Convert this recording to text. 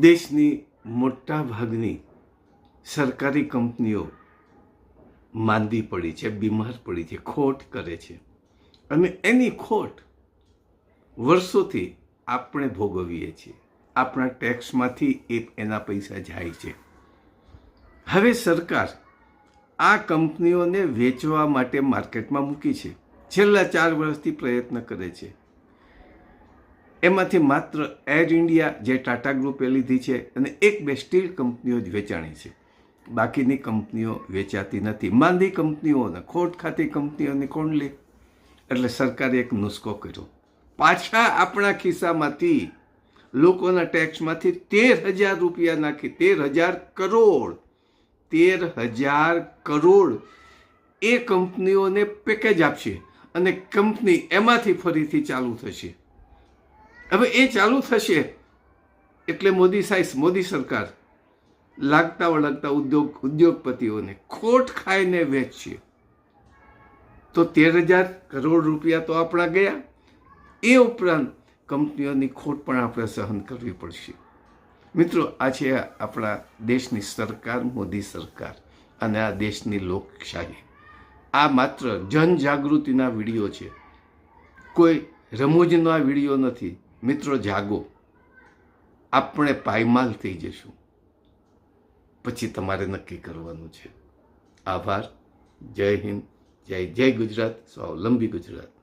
દેશની મોટા ભાગની સરકારી કંપનીઓ માંદી પડી છે, બીમાર પડી છે, ખોટ કરે છે. અને એની ખોટ વર્ષોથી આપણે ભોગવીએ છીએ. આપણા ટેક્સમાંથી એ એના પૈસા જાય છે. હવે સરકાર આ કંપનીઓને વેચવા માટે માર્કેટમાં મૂકી છે. છેલ્લા ચાર વર્ષથી પ્રયત્ન કરે છે. એમાંથી માત્ર એર ઇન્ડિયા જે ટાટા ગ્રુપે લીધી છે અને એક બે સ્ટીલ કંપનીઓ જ વેચાણી છે. બાકીની કંપનીઓ વેચાતી નથી. માંદી કંપનીઓને ખોટ ખાતી કંપનીઓને કોણ લે? એટલે સરકારે એક નુસ્ખો કર્યો. પાછા આપણા ખિસ્સામાંથી લોકોના ટેક્સમાંથી તેર હજાર રૂપિયા નાખી, તેર હજાર કરોડ, તેર હજાર કરોડ એ કંપનીઓને પેકેજ આપશે અને કંપની એમાંથી ફરીથી ચાલુ થશે. હવે એ ચાલુ થશે એટલે મોદી સાહેબ, મોદી સરકાર લાગતા વળગતા ઉદ્યોગ, ઉદ્યોગપતિઓને ખોટ ખાઈને વેચશે. તો તેર હજાર કરોડ રૂપિયા તો આપણા ગયા. એ ઉપરાંત કંપનીઓની ખોટ પણ આપણે સહન કરવી પડશે. મિત્રો આ છે આપણા દેશની સરકાર, મોદી સરકાર અને આ દેશની લોકશાહી. આ માત્ર જનજાગૃતિના વીડિયો છે. કોઈ રમૂજનો આ વીડિયો નથી. મિત્રો, જાગો. આપણે પાયમાલ થઈ જશું. પછી તમારે નક્કી કરવાનું છે. આભાર. જય હિન્દ. જય જય ગુજરાત. સ્વાવલંબી ગુજરાત.